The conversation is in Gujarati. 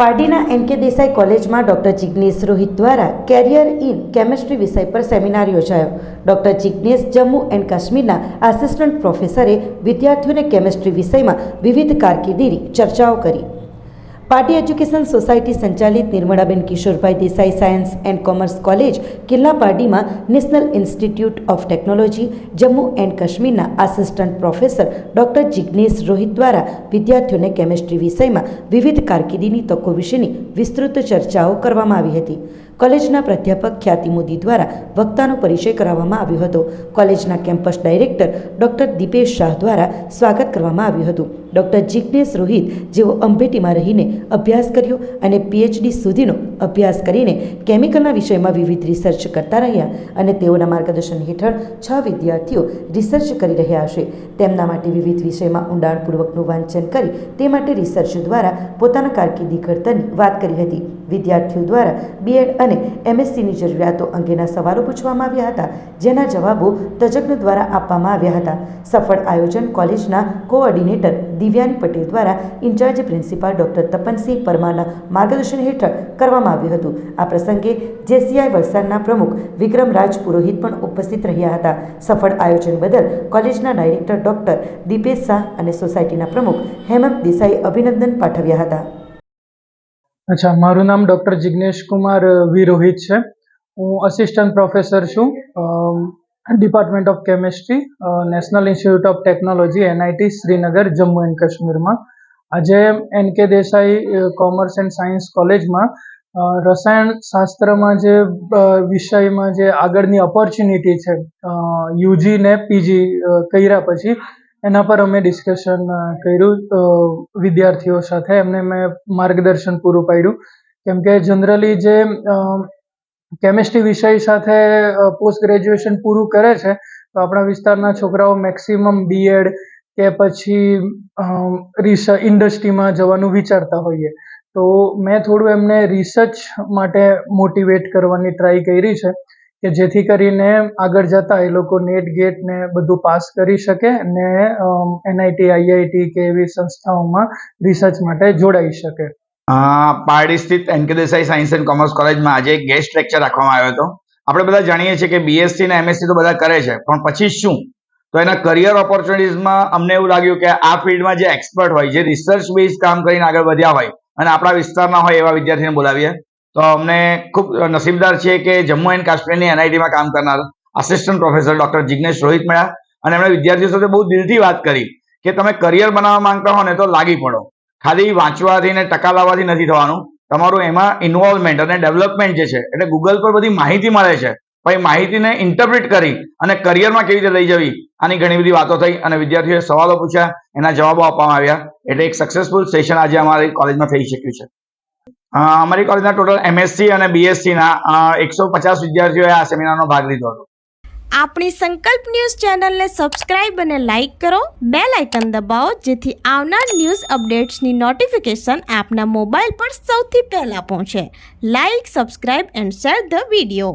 પારડીના એન કે દેસાઈ કોલેજમાં ડૉક્ટર જિગ્નેશ રોહિત દ્વારા કેરિયર ઇન કેમેસ્ટ્રી વિષય પર સેમિનાર યોજાયો. ડૉક્ટર જિગ્નેશ જમ્મુ એન્ડ કાશ્મીરના આસિસ્ટન્ટ પ્રોફેસરે વિદ્યાર્થીઓને કેમેસ્ટ્રી વિષયમાં વિવિધ કારકિર્દીની ચર્ચાઓ કરી. પાર્ટી એજ્યુકેશન સોસાયટી સંચાલિત Nirmalaben Kishorbhai Desai science and commerce college Killa પાર્ટીમાં national institute of technology, Jammu and કાશ્મીરના assistant professor doctor Jignesh Rohit દ્વારા વિદ્યાર્થીઓને કેમેસ્ટ્રી વિષયમાં વિવિધ કારકિર્દીની તકો વિશેની વિસ્તૃત ચર્ચાઓ કરવામાં આવી હતી. કોલેજના પ્રાધ્યાપક ખ્યાતિ મોદી દ્વારા વક્તાનો પરિચય કરાવવામાં આવ્યો હતો. કોલેજના campus director doctor Dipesh Shah દ્વારા સ્વાગત કરવામાં આવ્યું હતું. ડૉક્ટર જિજ્ઞેશ રોહિત જેઓ અંબેટીમાં રહીને અભ્યાસ કર્યો અને પીએચડી સુધીનો અભ્યાસ કરીને કેમિકલના વિષયમાં વિવિધ રિસર્ચ કરતા રહ્યા અને તેઓના માર્ગદર્શન હેઠળ છ વિદ્યાર્થીઓ રિસર્ચ કરી રહ્યા હશે. તેમના માટે વિવિધ વિષયમાં ઊંડાણપૂર્વકનું વાંચન કરી તે માટે રિસર્ચ દ્વારા પોતાના કારકિર્દી ઘડતરની વાત કરી હતી. વિદ્યાર્થીઓ દ્વારા બીએડ અને એમએસસીની જરૂરિયાતો અંગેના સવાલો પૂછવામાં આવ્યા હતા, જેના જવાબો તજજ્ઞ દ્વારા આપવામાં આવ્યા હતા. સફળ આયોજન કોલેજના કોઓર્ડિનેટર દિવ્યાની પટેલ દ્વારા in charge principal doctor Tapansinh પરમારના માર્ગદર્શન હેઠળ કરવામાં આવ્યું હતું. આ પ્રસંગે જેસીઆઈ વલસાડના પ્રમુખ વિક્રમ રાજ પુરોહિત પણ ઉપસ્થિત રહ્યા હતા. સફળ આયોજન બદલ કોલેજના ડાયરેક્ટર ડૉક્ટર દીપેશ શાહ અને સોસાયટીના પ્રમુખ હેમંત દેસાઈએ અભિનંદન પાઠવ્યા હતા. અચ્છા, મારું નામ ડૉક્ટર જિગ્નેશ કુમાર વી રોહિત છે. હું અસિસ્ટન્ટ પ્રોફેસર છું department of chemistry national institute of technology NIT Srinagar, Jammu and કાશ્મીરમાં. આજે એન કે દેસાઈ કોમર્સ એન્ડ સાયન્સ કોલેજમાં રસાયણ શાસ્ત્રમાં જે વિષયમાં જે આગળની ઓપોર્ચ્યુનિટી છે યુજી ને પીજી કર્યા પછી એના પર અમે ડિસ્કશન કર્યું. વિદ્યાર્થીઓ સાથે એમને મેં માર્ગદર્શન પૂરું પાડ્યું. કેમ કે જનરલી જે કેમિસ્ટ્રી વિષય સાથે પોસ્ટ ગ્રેજ્યુએશન પૂરું કરે છે, તો આપણા વિસ્તારના છોકરાઓ મેક્સિમમ બીએડ કે પછી રિસર્ચ ઇન્ડસ્ટ્રીમાં જવાનું વિચારતા હોઈએ. તો મેં થોડું એમને રિસર્ચ માટે મોટિવેટ કરવાની ટ્રાય કરી છે. કે જેથી કરીને આગળ જતાં એ લોકો નેટ, ગેટ ને બધું પાસ કરી શકે ને એનઆઈટી, આઈઆઈટી કે એવી સંસ્થાઓમાં રિસર્ચ માટે જોડાઈ શકે. પારડી સ્થિત N Desai science and commerce કોલેજમાં આજે એક ગેસ્ટ લેક્ચર રાખવામાં આવ્યો હતો. આપણે બધા જાણીએ છીએ કે બીએસસી ને એમએસસી તો બધા કરે છે, પણ પછી શું? તો એના કરિયર ઓપોર્ચ્યુનિટીઝમાં અમને એવું લાગ્યું કે આ ફિલ્ડમાં જે એક્સપર્ટ હોય, જે રિસર્ચ બેઝ કામ કરીને આગળ વધ્યા હોય અને આપણા વિસ્તારના હોય એવા વિદ્યાર્થીને બોલાવીએ. તો અમને ખૂબ નસીબદાર છીએ કે જમ્મુ એન્ડ કાશ્મીરની એનઆઈટીમાં કામ કરનાર assistant professor doctor Jignesh Rohit મળ્યા અને એમણે વિદ્યાર્થીઓ સાથે બહુ દિલથી વાત કરી કે તમે કરિયર બનાવવા માંગતા હો ને તો લાગી પડો. ખાલી વાંચવાથી ને ટકા લાવવાથી નથી થવાનું. તમારું એમાં ઇન્વોલ્વમેન્ટ અને ડેવલપમેન્ટ જે છે, એટલે ગૂગલ પર બધી માહિતી મળે છે પછી માહિતીને ઇન્ટરપ્રિટ કરી અને કરિયરમાં કેવી રીતે લઈ જવી, આની ઘણી બધી વાતો થઈ અને વિદ્યાર્થીઓએ સવાલો પૂછ્યા, એના જવાબો આપવામાં આવ્યા. એટલે એક સક્સેસફુલ સેશન આજે અમારી કોલેજમાં થઈ શક્યું છે. અમારી કોલેજના ટોટલ એમએસસી અને બીએસસીના એકસો પચાસ વિદ્યાર્થીઓએ આ સેમિનારનો ભાગ લીધો હતો. આપણી સંકલ્પ ન્યૂઝ ચેનલને સબસ્ક્રાઇબ અને લાઇક કરો. બે લાઇકન દબાવો, જેથી આવનાર ન્યૂઝ અપડેટ્સની નોટિફિકેશન આપના મોબાઈલ પર સૌથી પહેલાં પહોંચે. Like subscribe and share the video